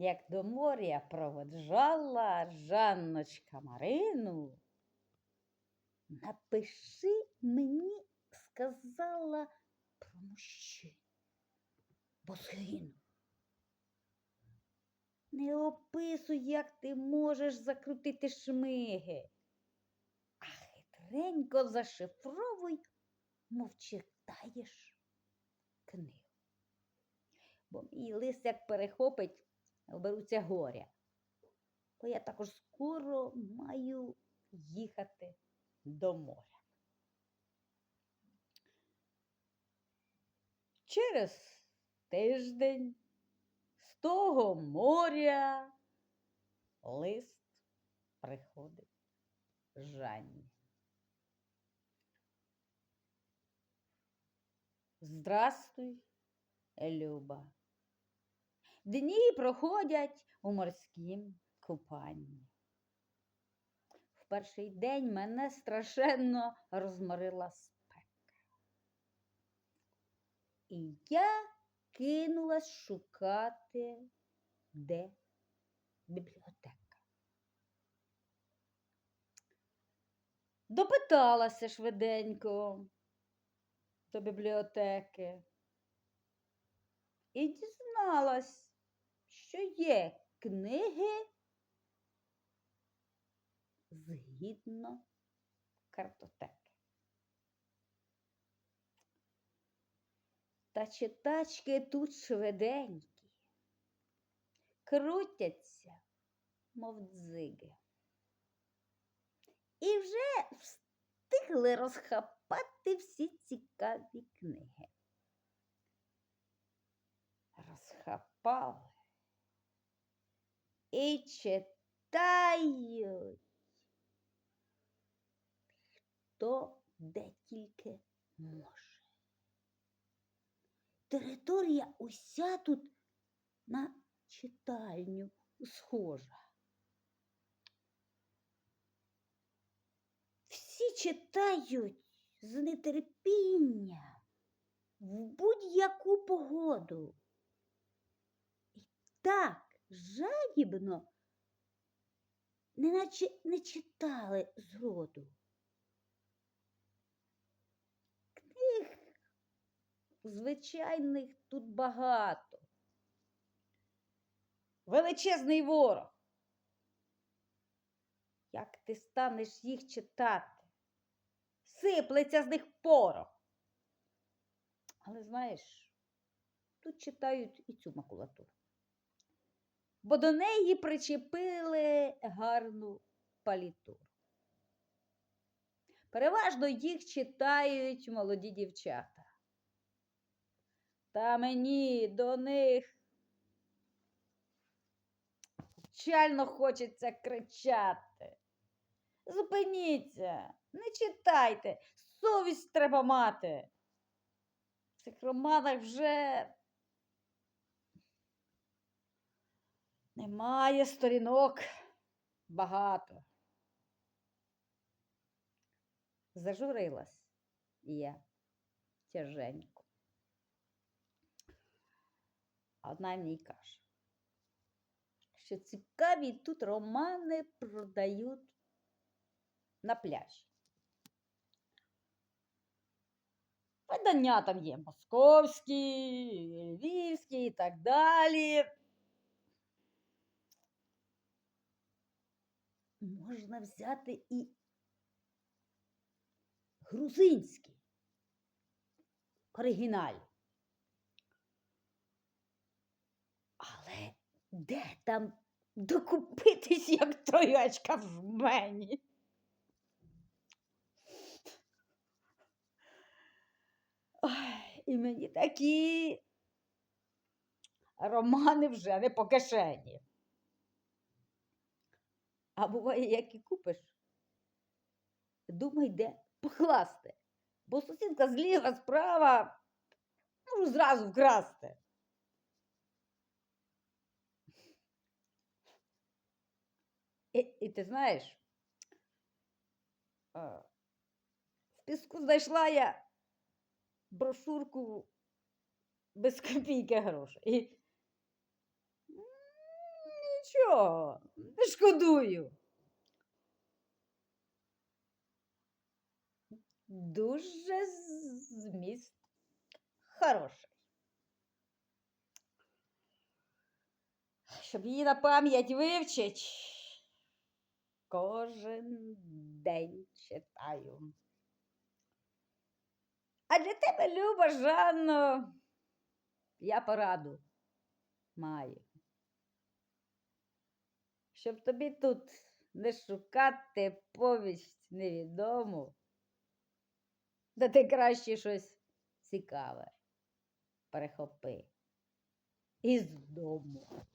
як до моря проводжала Жанночка Марину. Напиши мені, сказала про мужчин, бо згину. Не описуй, як ти можеш закрутити шмиги, а хитренько зашифровуй, мов читаєш книгу. Бо мій лист як перехопить, оберуться горя. Бо я також скоро маю їхати до моря. Через тиждень з того моря лист приходить Жанні. Здрастуй, Люба. Дні проходять у морськім купанні. В перший день мене страшенно розморила спека. І я кинулась шукати, де бібліотека. Допиталася швиденько до бібліотеки і дізналась, що є книги згідно картотеки. Та читачки тут швиденькі, крутяться, мов дзиги. І вже встигли розхапати всі цікаві книги. Розхапали і читають, хто де тільки може. Територія уся тут на читальню схожа. Всі читають з нетерпінням в будь-яку погоду. І так жадібно, неначе не читали зроду. Книг звичайних тут багато. Величезний ворог. Як ти станеш їх читати? Сиплеться з них порох. Але знаєш, тут читають і цю макулатуру. Бо до неї причепили гарну палітуру. Переважно їх читають молоді дівчата. Та мені до них печально хочеться кричати. Зупиніться, не читайте, совість треба мати. В цих романах вже немає сторінок багато. Зажурилась я тяженько. Одна мені каже, що цікаві тут романи продають на пляжі. Видання там є московські, львівські і так далі. Можна взяти і грузинські оригіналі. Але де там докупитись, як троячка в жмені? Ой, і мені такі романи вже не по кишені. А буває, як і купиш, думай, де покласти. Бо сусідка зліва, справа можу зразу вкрасти. І, і ти знаєш, в піску знайшла я брошурку без копійки грошей. Нічого, не шкодую. Дуже зміст хороший. Щоб її на пам'ять вивчить, кожен день читаю. А для тебе, Люба Жанно, я пораду маю. Щоб тобі тут не шукати повість невідому, да ти краще щось цікаве перехопи із дому.